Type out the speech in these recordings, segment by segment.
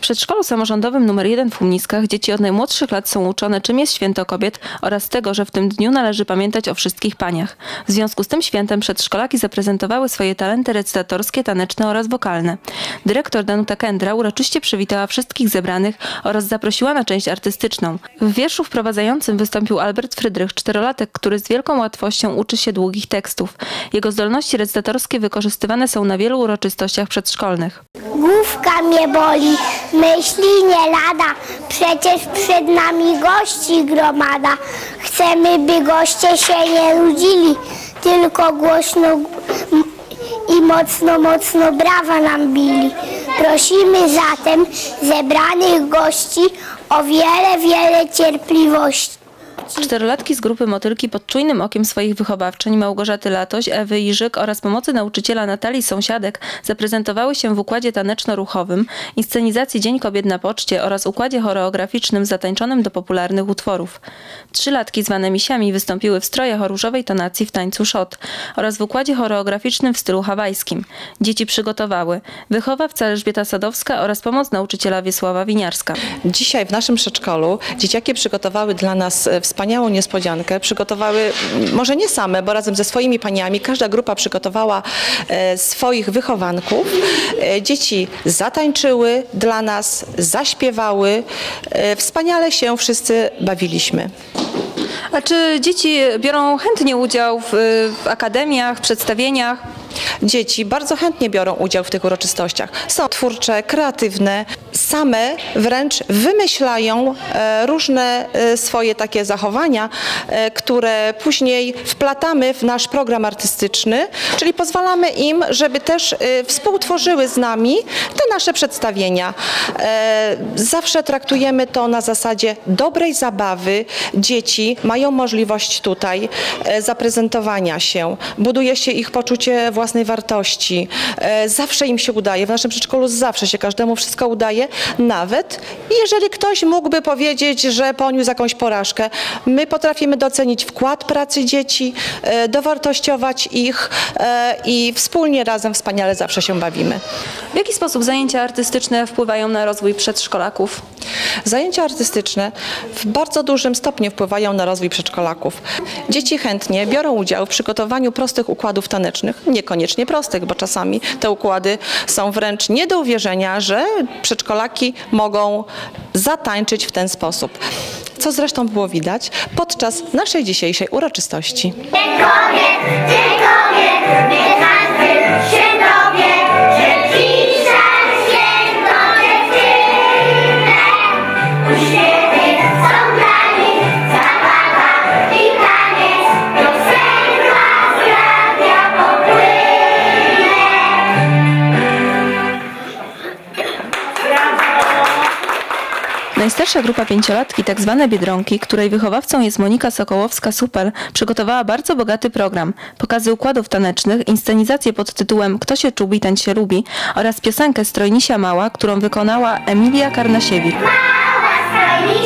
przedszkolu samorządowym nr 1 w Humniskach dzieci od najmłodszych lat są uczone, czym jest święto kobiet oraz tego, że w tym dniu należy pamiętać o wszystkich paniach. W związku z tym świętem przedszkolaki zaprezentowały swoje talenty recytatorskie, taneczne oraz wokalne. Dyrektor Danuta Kendra uroczyście przywitała wszystkich zebranych oraz zaprosiła na część artystyczną. W wierszu wprowadzającym wystąpił Albert Frydrych, czterolatek, który z wielką łatwością uczy się długich tekstów. Jego zdolności recytatorskie wykorzystywane są na wielu uroczystościach przedszkolnych. Główka mnie boli, myśli nie lada, przecież przed nami gości gromada. Chcemy, by goście się nie nudzili, tylko głośno i mocno, mocno brawa nam bili. Prosimy zatem zebranych gości o wiele, wiele cierpliwości. Czterolatki z grupy Motylki pod czujnym okiem swoich wychowawczyń Małgorzaty Latoś, Ewy Iżyk oraz pomocy nauczyciela Natalii Sąsiadek zaprezentowały się w układzie taneczno-ruchowym, inscenizacji Dzień Kobiet na Poczcie oraz układzie choreograficznym zatańczonym do popularnych utworów. Trzylatki zwane misiami wystąpiły w strojach o różowej tonacji w tańcu szot oraz w układzie choreograficznym w stylu hawajskim. Dzieci przygotowały wychowawca Elżbieta Sadowska oraz pomoc nauczyciela Wiesława Winiarska. Dzisiaj w naszym przedszkolu dzieciaki przygotowały dla nas e, wspaniałą niespodziankę. Przygotowały, m, może nie same, bo razem ze swoimi paniami, każda grupa przygotowała e, swoich wychowanków. E, dzieci zatańczyły dla nas, zaśpiewały. E, wspaniale się wszyscy bawiliśmy. A czy dzieci biorą chętnie udział w, w akademiach, przedstawieniach? Dzieci bardzo chętnie biorą udział w tych uroczystościach. Są twórcze, kreatywne, same wręcz wymyślają e, różne e, swoje takie zachowania, e, które później wplatamy w nasz program artystyczny, czyli pozwalamy im, żeby też współtworzyły z nami te nasze przedstawienia. Zawsze traktujemy to na zasadzie dobrej zabawy. Dzieci mają możliwość tutaj zaprezentowania się, buduje się ich poczucie własnej wartości. E, Zawsze im się udaje, w naszym przedszkolu zawsze się każdemu wszystko udaje, nawet jeżeli ktoś mógłby powiedzieć, że poniósł jakąś porażkę. My potrafimy docenić wkład pracy dzieci, e, dowartościować ich e, i wspólnie razem wspaniale zawsze się bawimy. W jaki sposób zajęcia artystyczne wpływają na rozwój przedszkolaków? Zajęcia artystyczne w bardzo dużym stopniu wpływają na rozwój przedszkolaków. Dzieci chętnie biorą udział w przygotowaniu prostych układów tanecznych, niekoniecznie prostych, bo czasami te układy są wręcz nie do uwierzenia, że przedszkolaki mogą zatańczyć w ten sposób. Co zresztą było widać podczas naszej dzisiejszej uroczystości. Dzień kobiet, dzień kobiet, niech każdy się Najstarsza grupa pięciolatki, tak zwane Biedronki, której wychowawcą jest Monika Sokołowska-Supel, przygotowała bardzo bogaty program. Pokazy układów tanecznych, inscenizację pod tytułem Kto się czubi, ten się lubi oraz piosenkę Strojnisia Mała, którą wykonała Emilia Karnasiewicz. Mała strojnisia,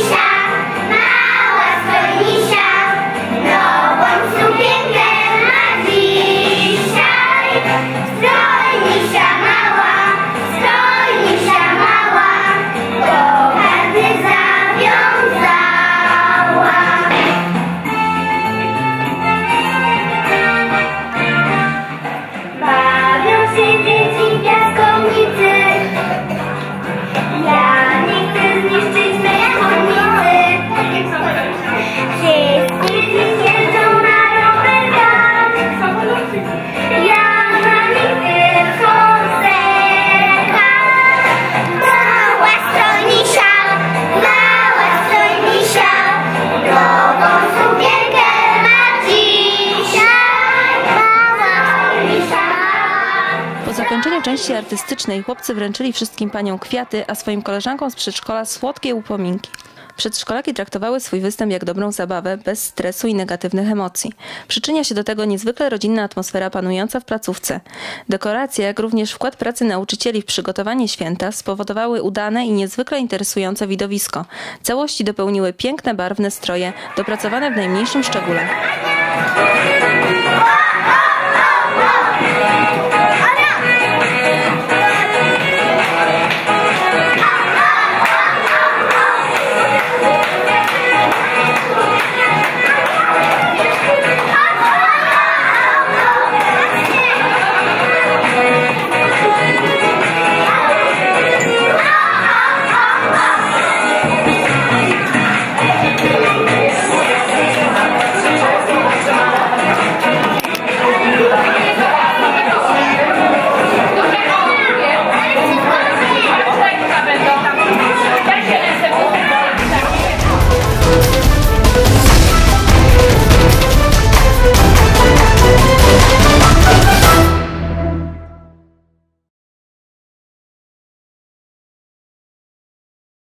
części artystycznej chłopcy wręczyli wszystkim paniom kwiaty, a swoim koleżankom z przedszkola słodkie upominki. Przedszkolaki traktowały swój występ jak dobrą zabawę, bez stresu i negatywnych emocji. Przyczynia się do tego niezwykle rodzinna atmosfera panująca w placówce. Dekoracje, jak również wkład pracy nauczycieli w przygotowanie święta spowodowały udane i niezwykle interesujące widowisko. Całości dopełniły piękne, barwne stroje, dopracowane w najmniejszym szczególe.